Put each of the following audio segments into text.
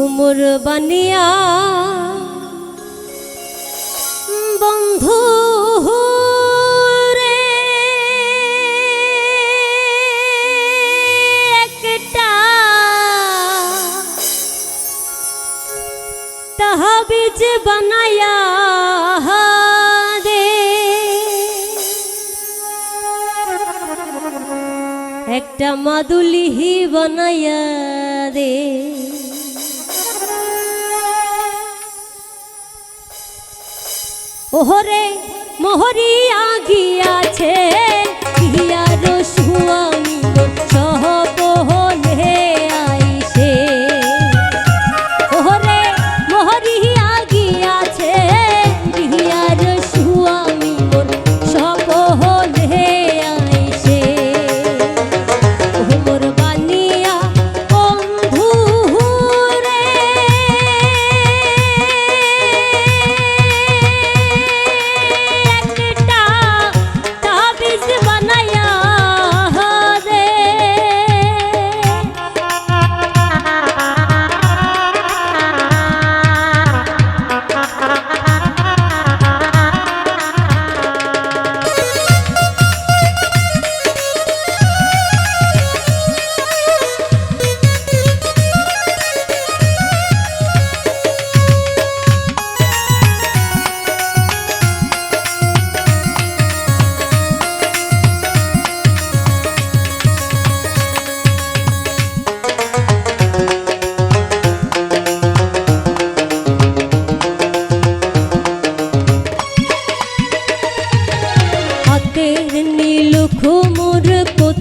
উমর বানিয়া বন্ধু একটা তহবিজ বানায়া দে দে। ওহরে মোহরিয়া আগিয়াছে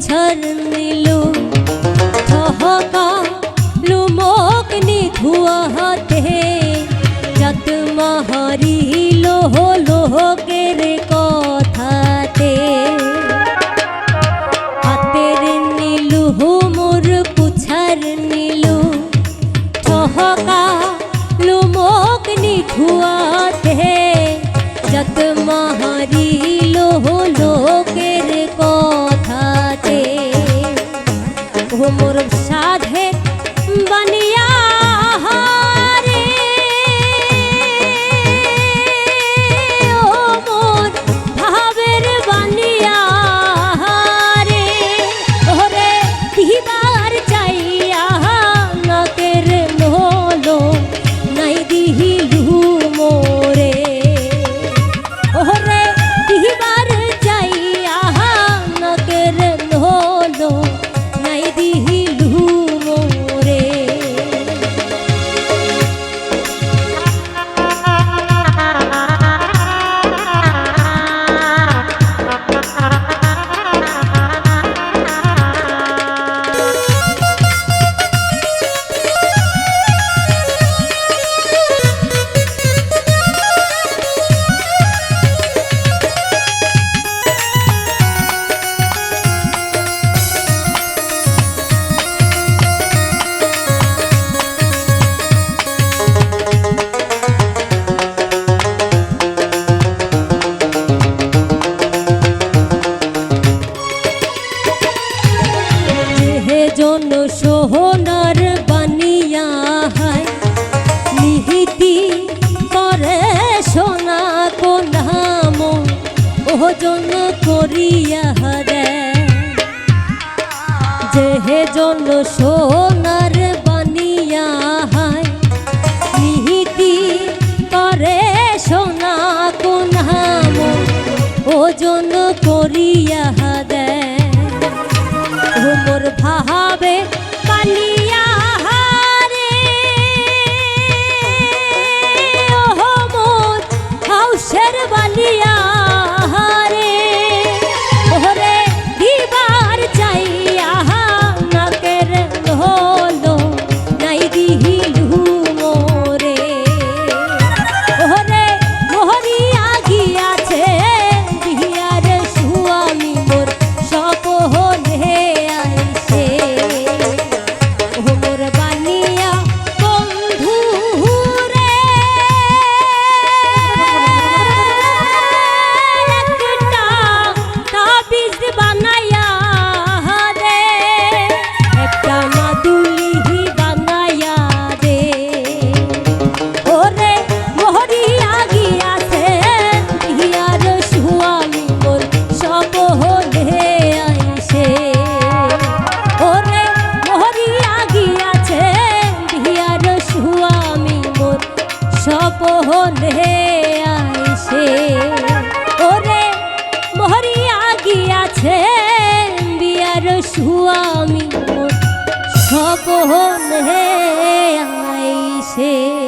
পোছার নীল লুমক নিধুয়া হাতে। যত মাহারি লোহ লোহকের কথাতে। হাতের নীল হুমুর পুছার নীল। ঠহকা লুমক নিধুয়াতে যত মাহারি লোহ লোকের মোর সাধে ওজন করিয়া দে যে হে জন সোনার বানিয়া হায়, নিহিতি করে সোনা কোনাম ওজন করিয়া দে মোর ভাবে হারে। বালিয়া সুয়ামী সপন হে আইসে